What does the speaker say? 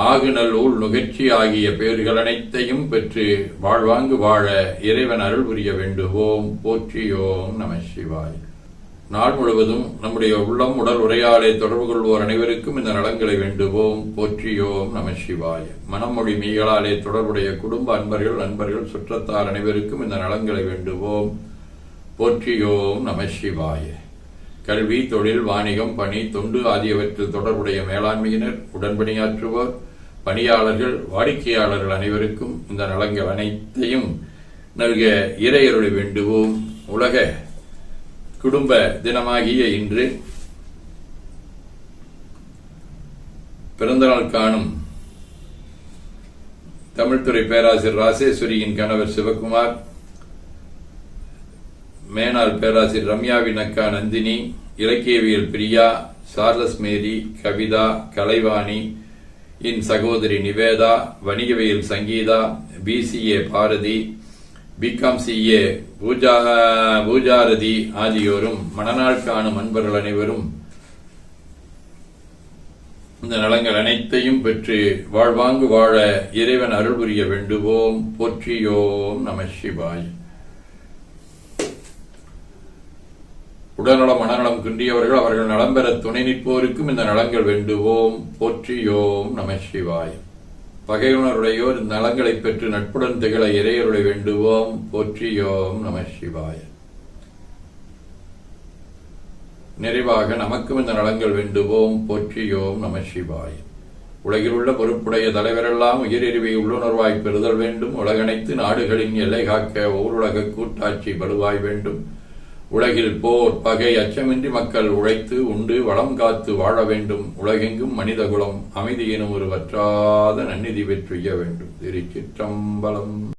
ஆகுநல் ஊழ் நுகர்ச்சி ஆகிய பெயர்கள் அனைத்தையும் பெற்று வாழ்வாங்கு வாழ இறைவன் அருள் புரிய வேண்டுவோம். போற்றியோம் நம சிவாய். நாள் முழுவதும் நம்முடைய உள்ளம் உடல் உரையாடை தொடர்பு கொள்வோர் அனைவருக்கும் இந்த நலங்களை வேண்டுவோம். போற்றியோம் நம சிவாய். மனமொழி மீகளாலே தொடர்புடைய குடும்ப அன்பர்கள் நண்பர்கள் சுற்றத்தார் அனைவருக்கும் இந்த நலங்களை வேண்டுவோம். போற்றியோம் நம சிவாய. கல்வி தொழில் வாணிகம் பணி தொண்டு ஆகியவற்றில் தொடர்புடைய மேலாண்மையினர் உடன்பணியாற்றுவோர் பணியாளர்கள் வாடிக்கையாளர்கள் அனைவருக்கும் இந்த நலங்கள் அனைத்தையும் நல்க இறையருளை வேண்டுவோம். உலக குடும்ப தினமாகிய இன்று பிறந்தநாள் காணும் தமிழ்துறை பேராசிரியர் ராசேஸ்வரியின் கணவர் சிவகுமார் மேனாள் பேராசிரியர் ரம்யாவின் அக்கா நந்தினி இலக்கியவியல் பிரியா சார்லஸ் மேரி கவிதா கலைவாணி இன் சகோதரி நிவேதா வணிகவியல் Sangeetha BCA Bharathi BCom CA Pooja பூஜாரதி ஆகியோரும் மணநாள் காணும் அன்பர்கள் அனைவரும் இந்த நலங்கள் அனைத்தையும் பெற்று வாழ்வாங்கு வாழ இறைவன் அருள் புரிய வேண்டுவோம். போற்றியோம் நம சிவாய். உடல்நலம் மனநலம் குன்றியவர்கள் அவர்கள் நலம் பெற துணை நிற்போருக்கும் இந்த நலங்கள் வேண்டுவோம். போற்றியோம் நம சிவாய். பகையுணருடையோர் இந்த நலங்களை பெற்று நட்புடன் திகழ இறையருளை வேண்டுவோம். போற்றியோம் நம சிவாய. நிறைவாக நமக்கும் இந்த நலங்கள் வேண்டுவோம். போற்றியோம் நம சிவாய். உலகில் உள்ள பொறுப்புடைய தலைவரெல்லாம் உயிரிழிவை உள்ளுணர்வாய் பெறுதல் வேண்டும். உலகனைத்து நாடுகளின் எல்லை காக்க ஊருலக கூட்டாட்சி வலுவாய் வேண்டும். உலகில் போர் பகை அச்சமின்றி மக்கள் உழைத்து உண்டு வளம் காத்து வாழ வேண்டும். உலகெங்கும் மனிதகுலம் அமைதியினும் ஒரு வற்றாத நன்னிதி பெற்றுய வேண்டும். திருச்சிற்றம்பலம்.